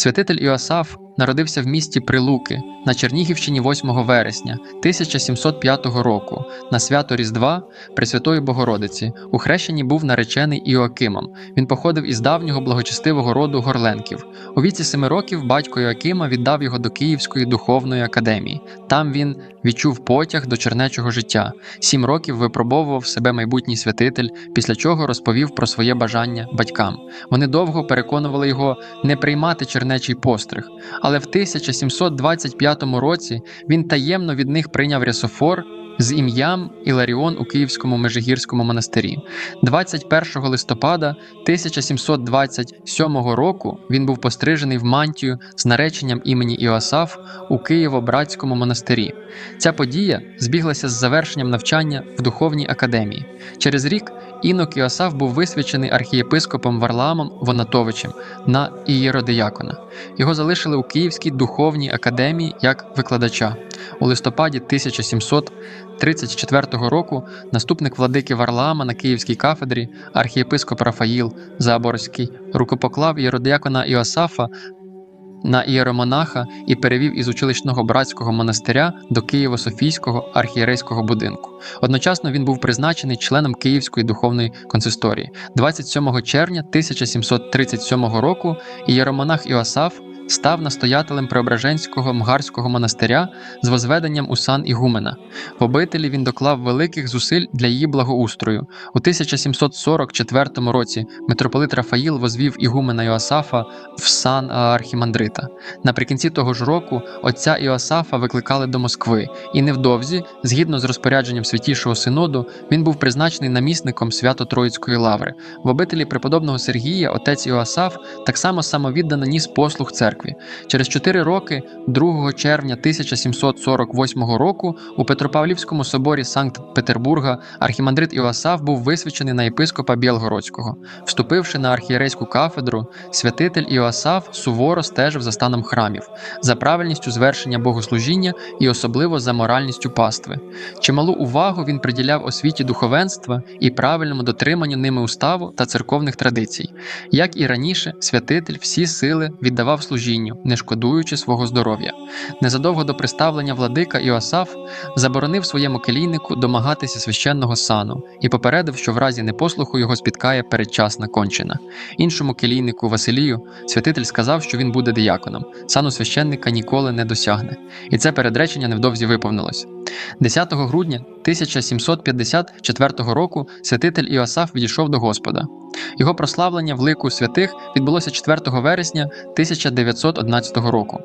Святитель Іосаф народився в місті Прилуки на Чернігівщині 8 вересня 1705 року на свято Різдва Пресвятої Богородиці. У хрещенні був наречений Іоакимом. Він походив із давнього благочестивого роду Горленків. У віці семи років батько Іоакима віддав його до Київської духовної академії. Там він відчув потяг до чернечого життя. Сім років випробовував себе майбутній святитель, після чого розповів про своє бажання батькам. Вони довго переконували його не приймати чернечий постриг, але в 1725 році він таємно від них прийняв рясофор з ім'ям Іларіон у Київському Межигірському монастирі. 21 листопада 1727 року він був пострижений в мантію з нареченням імені Іосаф у Києво-Братському монастирі. Ця подія збіглася з завершенням навчання в духовній академії. Через рік інок Іосаф був висвячений архієпископом Варлаамом Вонатовичем на ієродиякона. Його залишили у Київській духовній академії як викладача. У листопаді 1734 року наступник владики Варлаама на Київській кафедрі, архієпископ Рафаїл Заборський, рукопоклав ієродиякона Іосафа на ієромонаха і перевів із училищного братського монастиря до Києво-Софійського архієрейського будинку. Одночасно він був призначений членом Київської духовної консисторії. 27 червня 1737 року ієромонах Іосаф став настоятелем Преображенського мгарського монастиря з возведенням у сан Ігумена. В обителі він доклав великих зусиль для її благоустрою. У 1744 році митрополит Рафаїл возвів Ігумена Іосафа в сан архімандрита. Наприкінці того ж року отця Іосафа викликали до Москви, і невдовзі, згідно з розпорядженням святішого синоду, він був призначений намісником Свято-Троїцької лаври. В обителі преподобного Сергія отець Іосаф так само самовіддано ніс послуг церкві. Через чотири роки, 2 червня 1748 року, у Петропавлівському соборі Санкт-Петербурга архімандрит Іосаф був висвячений на єпископа Білгородського. Вступивши на архієрейську кафедру, святитель Іосаф суворо стежив за станом храмів, за правильністю звершення богослужіння і особливо за моральністю пастви. Чималу увагу він приділяв освіті духовенства і правильному дотриманню ними уставу та церковних традицій. Як і раніше, святитель всі сили віддавав служінню, не шкодуючи свого здоров'я. Незадовго до представлення владика Іосаф заборонив своєму келійнику домагатися священного сану і попередив, що в разі непослуху його спіткає передчасна кончина. Іншому келійнику Василію святитель сказав, що він буде дияконом. Сану священника ніколи не досягне. І це передречення невдовзі виповнилось. 10 грудня 1754 року святитель Іосаф відійшов до Господа. Його прославлення в лику святих відбулося 4 вересня 1911 року.